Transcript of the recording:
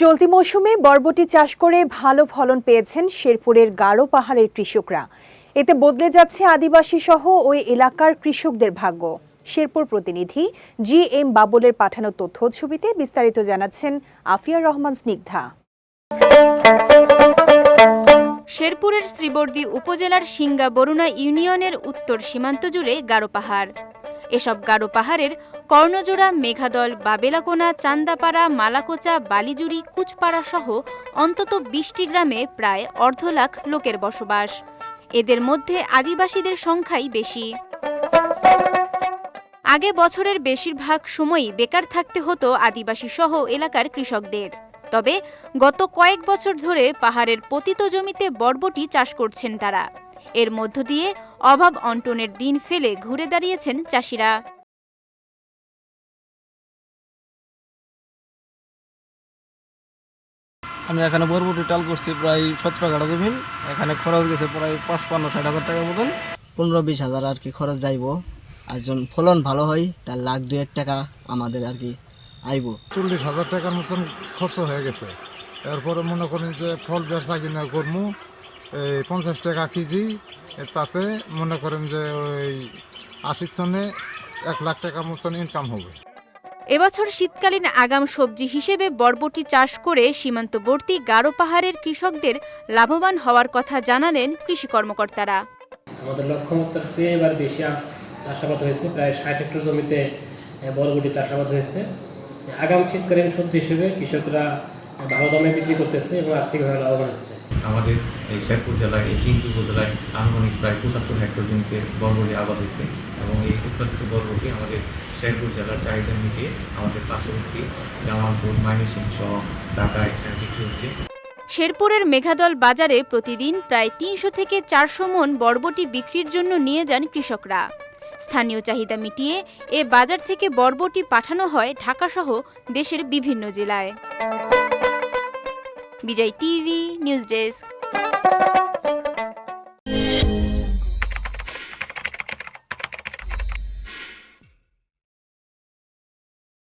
চলতি মৌসুমে বরবটি চাষ করে ভালো ফলন পেয়েছেন শেরপুরের গারো পাহাড়ের কৃষকরা। এতে বদলে যাচ্ছে আদিবাসী সহ ওই এলাকার কৃষকদের ভাগ্য। শেরপুর প্রতিনিধি জি এম বাবুলের পাঠানো তথ্য ছবিতে বিস্তারিত জানাচ্ছেন আফিয়া রহমান স্নিগ্ধা। শেরপুরের শ্রীবর্দী উপজেলার সিঙ্গা বরুণা ইউনিয়নের উত্তর সীমান্ত জুড়ে গারো পাহাড়। এসব গারো পাহাড়ের কর্ণজোড়া, মেঘাদল, বাবেলাকোনা, চান্দাপাড়া, মালাকোচা, বালিজুড়ি, কুচপাড়া সহ অন্তত বিশটি গ্রামে প্রায় অর্ধ লাখ লোকের বসবাস। এদের মধ্যে আদিবাসীদের সংখ্যাই বেশি। আগে বছরের বেশিরভাগ সময়ই বেকার থাকতে হতো আদিবাসী সহ এলাকার কৃষকদের। তবে গত কয়েক বছর ধরে পাহাড়ের পতিত জমিতে বরবটি চাষ করছেন তারা। এর মধ্য দিয়ে অভাব অন্টনের দিন ফেলে ঘুরে দাঁড়িয়েছেন চাষিরা। আমি এখানে বরবটি টাল করছি প্রায় সতেরো কাঠা জমিন এখানে খরচ গেছে প্রায় পাঁচ পান্ন ষাট হাজার টাকার মতন। পনেরো বিশ হাজার আর কি খরচ যাইব। আর যখন ফলন ভালো হয় তার লাখ দুয়েক টাকা আমাদের আর কি আইব। চল্লিশ হাজার টাকার মতন খরচ হয়ে গেছে। এরপরে মনে করেন যে ফল বেচা কিনা করব এই পঞ্চাশ টাকা কেজি তাতে মনে করেন যে ওই আশির সনে এক লাখ টাকার মতন ইনকাম হবে। এবছর শীতকালীন আগাম সবজি হিসেবে বরবটি চাষ করে সীমান্তবর্তী গারো পাহাড়ের কৃষকদের লাভবান হওয়ার কথা জানালেন কৃষি কর্মকর্তারা। আমাদের লক্ষ্যমাত্রার চেয়ে এবার বেশি চাষাবাদ হয়েছে প্রায় ষাট হেক্টর জমিতে বরবটি চাষাবাদ হয়েছে। আগাম শীতকালীন সবজি হিসেবে কৃষকরা ভালো দামে বিক্রি করতেছে এবং আর্থিকভাবে লাভবান হচ্ছে। আমাদের এই শেরপুর জেলায় এই তিনটি উপজেলায় আনুমানিক প্রায় পঁচাত্তর হেক্টর জমিতে বরবটি আবাদ হয়েছে এবং এই উৎপাদিত বরবটি আমাদের শেরপুর জেলার চাহিদা মিটিয়ে আমাদের পার্শ্ববর্তী জামালপুর ময়মনসিং সহ ঢাকায় বিক্রি হচ্ছে। শেরপুরের মেঘাদল বাজারে প্রতিদিন প্রায় তিনশো থেকে চারশো মন বরবটি বিক্রির জন্য নিয়ে যান কৃষকরা। স্থানীয় চাহিদা মিটিয়ে এ বাজার থেকে বরবটি পাঠানো হয় ঢাকাসহ দেশের বিভিন্ন জেলায়। Bijoy TV, news desk.